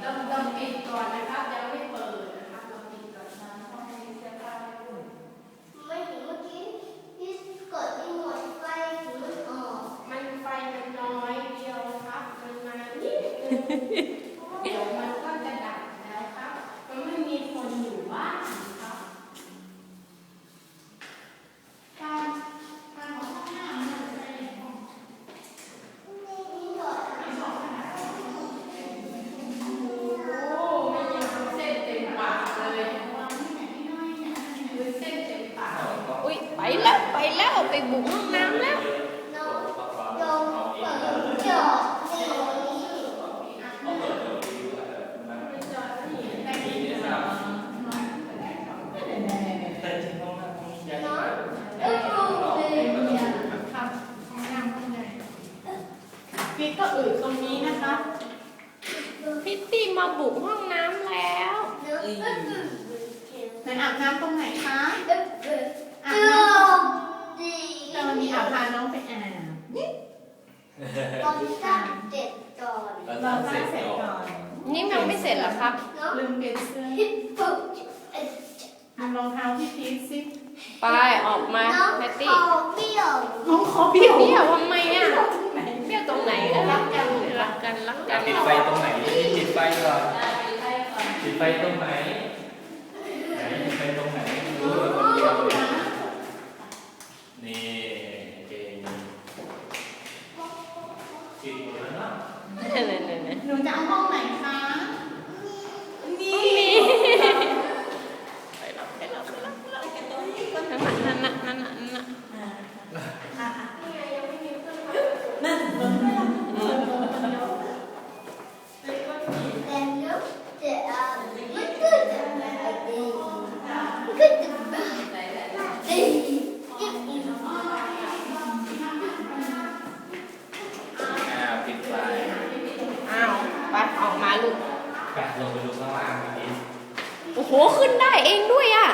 เราเราปิดก่อนนะคะยังไม่เปิดนะคะเราปิดก่อนนะเพราะให้เสื้าไม่อุ่ไม่เห็นเมื่อกี้ที่กดหมดไฟมัอมันไฟมันน้อยเดียวครับมันมานิดง แล้วน้องยงเปิดจอดนี่แต่จริงห้องน้ำห้องนี้ย้ายน้องไปเอ้ยลูกเลยครับห้องน้ำข้างในฟิตก็อืดตรงนี้นะคะพิตตี้มาบุกห้องน้ำแล้วเนื้อเอ้ยไหนอาบน้ำตรงไหนคะ ตอนตั้งเจ็ดก่อนเราเราทำสเสร้าร็งจเสร็จก่ก่ออนนนี่ยังไม่เสร็จเหรอครับเนาะลืมเปลี่ยนเสื้อฮิปโปเอ้ยเอารองเท้าพี่พีทสิไปออกมาน้องแพตคตี้อเบี้ยวน้องขอเบี้ยวเบี้ยวทำไมอะไหนเบี้ยวตรงไหนอะรักกันรักกันรักกันติดไฟตรงไหนติดไฟก่อนติดไฟตรงไหนไหนติดไฟตรงไหนรู้เลยคนเดียวเลยนี่เก่ง ติดหมดแล้วเนาะเนี่ยเนี่ยเนี่ยเนี่ยหนูจะเอาห้องไหนคะ นี่ ไปแล้วไปแล้วไปแล้วไปแล้วนั่นน่ะนั่นน่ะนั่นน่ะนั่นน่ะ แปะลงไปดูข้างล่างนิด โอ้โห ขึ้นได้เองด้วยอะ